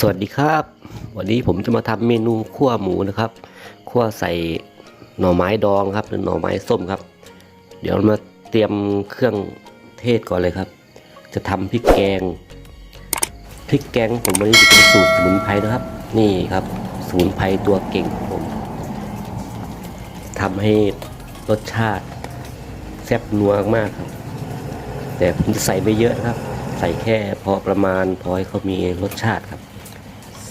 สวัสดีครับ วันนี้ผมจะมาทำเมนูคั่วหมูนะครับคั่วใส่หน่อไม้ดองครับหรือหน่อไม้ส้มครับ เดี๋ยวมาเตรียมเครื่องเทศก่อนเลยครับ จะทำพริกแกงพริกแกงผมวันนี้จะเป็นสูตรสมุนไพรนะครับ นี่ครับสมุนไพรตัวเก่งของผมทำให้รสชาติแซ่บนัวมากครับ แต่ผมจะใส่ไม่เยอะครับใส่แค่พอประมาณพอให้เขามีรสชาติครับ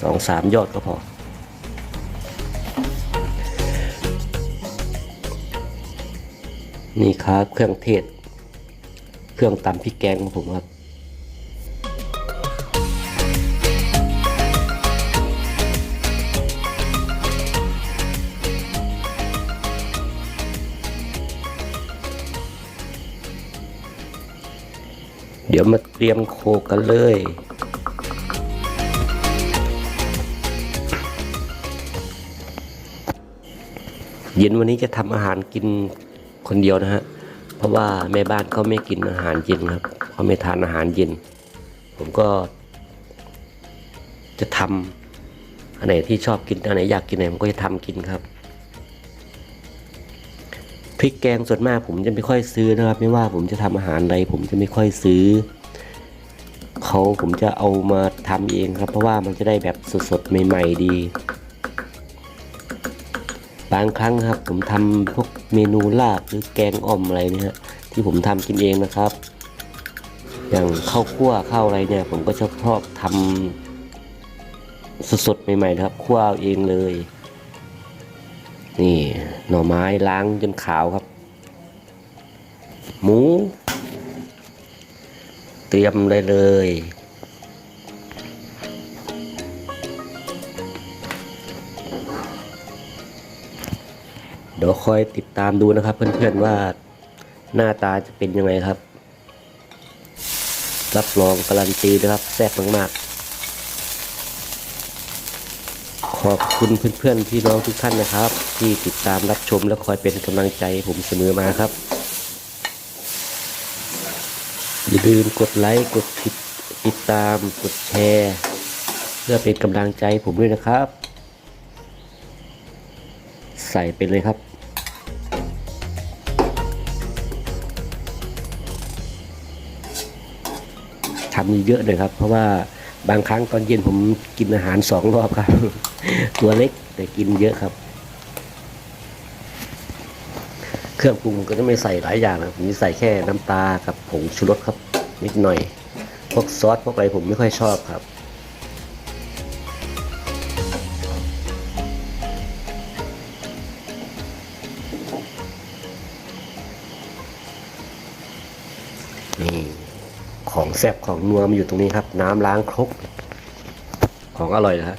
สองสามยอดก็พอ นี่ครับเครื่องเทศ เครื่องตำพริกแกงของผมครับเดี๋ยวมาเตรียมโคกันเลย เย็นวันนี้จะทำอาหารกินคนเดียวนะฮะ เพราะว่าแม่บ้านเขาไม่กินอาหารเย็นครับเขาไม่ทานอาหารเย็น ผมก็ จะทำอันไหนที่ชอบกินอันไหนอยากกินอะไรผมก็จะทำกินครับพริกแกงส่วนมากผมจะไม่ค่อยซื้อนะครับ ไม่ว่าผมจะทำอาหารอะไร ผมจะไม่ค่อยซื้อเขาผมจะเอามาทำเองครับ เพราะว่ามันจะได้แบบสดๆใหม่ ๆ ดี บางครั้งครับ ผมทำพวกเมนูลาบหรือแกงอ่อมอะไรเนี่ยฮะที่ผมทำกินเองนะครับ อย่างข้าวคั่วข้าวอะไรเนี่ย ผมก็จะชอบทำสดๆใหม่ๆนะครับคั่วเอาเองเลย นี่หน่อไม้ล้างจนขาวครับ หมู เตรียมเลยเลย ดี๋ยวคอยติดตามดูนะครับเพื่อนๆว่าหน้าตาจะเป็นยังไงครับ รับรองการันตีนะครับแซ่บมากๆ ขอบคุณเพื่อนๆพี่น้องทุกท่านนะครับ ที่ติดตามรับชมและคอยเป็นกำลังใจให้ผมเสมอมาครับ อย่าลืมกดไลค์กดติดติดตามกดแชร์ เพื่อเป็นกำลังใจผมด้วยนะครับ ใส่ไปเลยครับ ทำเยอะเลยครับ เพราะว่าบางครั้งตอนเย็นผมกินอาหารสองรอบครับ ตัวเล็กแต่กินเยอะครับ เครื่องปรุงก็จะไม่ใส่หลายอย่างนะผมจะใส่แค่น้ำตากับผงชูรสครับ นิดหน่อย พวกซอสพวกอะไรผมไม่ค่อยชอบครับ ของแซ่บของนัวมันอยู่ตรงนี้ครับ น้ำล้างครกของอร่อยนะครับ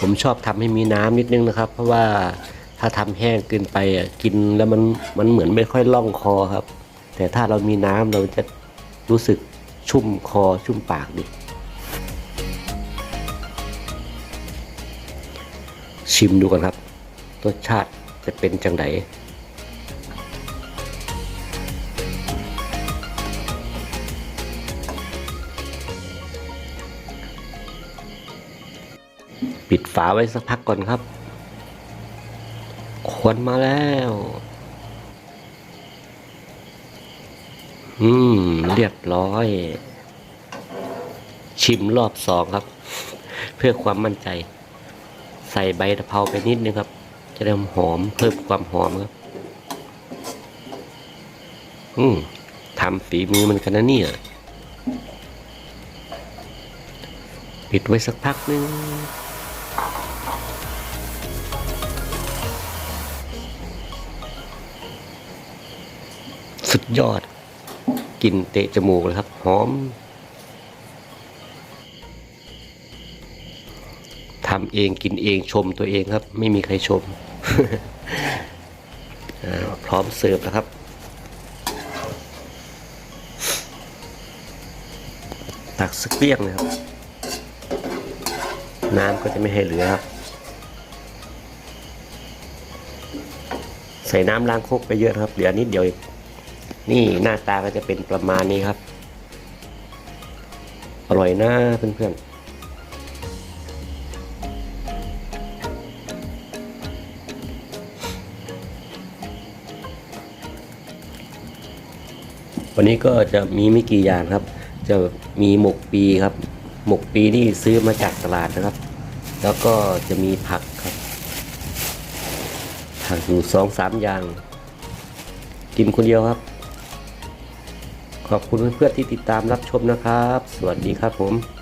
ผมชอบทำให้มีน้ำนิดนึงนะครับ เพราะว่าถ้าทำแห้งเกินไปอะกินแล้วมันมันเหมือนไม่ค่อยล่องคอครับ แต่ถ้าเรามีน้ำเราจะรู้สึกชุ่มคอชุ่มปากดีชิมดูกันครับรสชาติจะเป็นจังได ปิดฝาไว้สักพักก่อนครับ ควันมาแล้ว อืม เรียบร้อย ชิมรอบสองครับ เพื่อความมั่นใจ ใส่ใบตะเภาไปนิดนึงครับ จะได้หอมเพิ่มความหอมครับ อืมทำฝีมือมันกันนะเนี่ยปิดไว้สักพักนึง สุดยอดกลิ่นเตะจมูกเลยครับ หอมทำเองกินเองชมตัวเองครับ ไม่มีใครชม พร้อมเสิร์ฟแล้วครับ ตักสักเปี้ยงนะครับ น้ำก็จะไม่ให้เหลือครับ ใส่น้ำล้างคกไปเยอะครับเหลือนิดเดียวนี่หน้าตาก็จะเป็นประมาณนี้ครับ อร่อยนะเพื่อนๆวันนี้ก็จะมีไม่กี่อย่างครับ จะมีหมกปีครับ หมกปีนี่ซื้อมาจากตลาดนะครับ แล้วก็จะมีผัก อยู่สองสามอย่าง กินคนเดียวครับ ขอบคุณเพื่อนๆที่ติดตามรับชมนะครับ สวัสดีครับผม